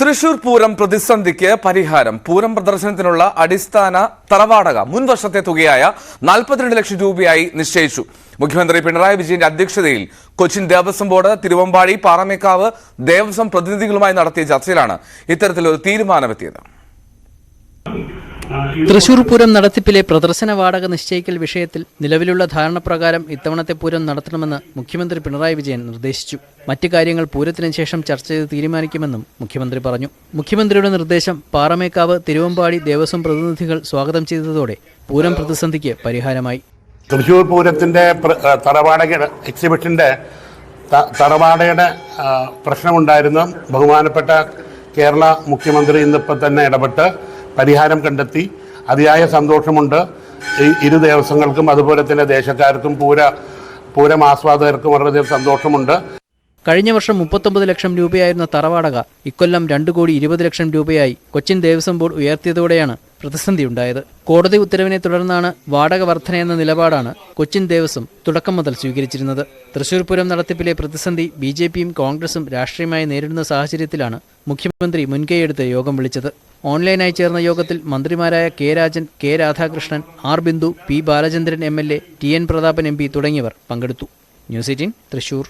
തൃശൂർ പൂരം പ്രതിസന്ധിക്ക് പരിഹാരം. പൂരം പ്രദർശനത്തിനുള്ള അടിസ്ഥാന തറവാടക മുൻവർഷത്തെ തുകയായ നാൽപ്പത്തിരണ്ട് ലക്ഷം രൂപയായി നിശ്ചയിച്ചു. മുഖ്യമന്ത്രി പിണറായി വിജയന്റെ അധ്യക്ഷതയിൽ കൊച്ചിൻ ദേവസ്വം ബോർഡ് തിരുവമ്പാടി പാറമേക്കാവ് ദേവസ്വം പ്രതിനിധികളുമായി നടത്തിയ ചർച്ചയിലാണ് ഇത്തരത്തിലൊരു തീരുമാനമെത്തിയത്. തൃശൂർ പൂരം നടത്തിപ്പിലെ പ്രദർശന വാടക നിശ്ചയിക്കൽ വിഷയത്തിൽ നിലവിലുള്ള ധാരണപ്രകാരം ഇത്തവണത്തെ പൂരം നടത്തണമെന്ന് മുഖ്യമന്ത്രി പിണറായി വിജയൻ നിർദ്ദേശിച്ചു. മറ്റു കാര്യങ്ങൾ പൂരത്തിന് ശേഷം ചർച്ച ചെയ്ത് തീരുമാനിക്കുമെന്നും മുഖ്യമന്ത്രി പറഞ്ഞു. മുഖ്യമന്ത്രിയുടെ നിർദ്ദേശം പാറമേക്കാവ് തിരുവമ്പാടി ദേവസ്വം പ്രതിനിധികൾ സ്വാഗതം ചെയ്തതോടെ പൂരം പ്രതിസന്ധിക്ക് പരിഹാരമായി. തൃശൂർ പൂരത്തിന്റെ എക്സിബിഷന്റെ തറവാടയുടെ പ്രശ്നമുണ്ടായിരുന്നു. ബഹുമാനപ്പെട്ട കേരള മുഖ്യമന്ത്രി ഇന്നിപ്പോൾ തന്നെ ഇടപെട്ട് പരിഹാരം കണ്ടെത്തി. അതിയായ സന്തോഷമുണ്ട്. ഈ ഇരു ദേവസ്വങ്ങൾക്കും അതുപോലെ തന്നെ ദേശക്കാർക്കും പൂര പൂരം ആസ്വാദകർക്കും വളരെയധികം സന്തോഷമുണ്ട്. കഴിഞ്ഞ വർഷം മുപ്പത്തൊമ്പത് ലക്ഷം രൂപയായിരുന്ന തറവാടക ഇക്കൊല്ലം രണ്ട് കോടി ഇരുപത് ലക്ഷം രൂപയായി കൊച്ചിൻ ദേവസ്വം ബോർഡ് ഉയർത്തിയതോടെയാണ് പ്രതിസന്ധി പ്രതിസന്ധിയുണ്ടായത് കോടതി ഉത്തരവിനെ തുടർന്നാണ് വാടക എന്ന നിലപാടാണ് കൊച്ചിൻ ദേവസ്വം തുടക്കം മുതൽ സ്വീകരിച്ചിരുന്നത്. തൃശൂർ പൂരം നടത്തിപ്പിലെ പ്രതിസന്ധി ബി കോൺഗ്രസും രാഷ്ട്രീയമായി നേരിടുന്ന സാഹചര്യത്തിലാണ് മുഖ്യമന്ത്രി മുൻകൈയെടുത്ത് യോഗം വിളിച്ചത്. ഓൺലൈനായി ചേർന്ന യോഗത്തിൽ മന്ത്രിമാരായ K Rajan K Radhakrishnan R Bindu P Balachandran M L A T N Prathapan M P തുടങ്ങിയവർ പങ്കെടുത്തു. News eighteen Thrissur.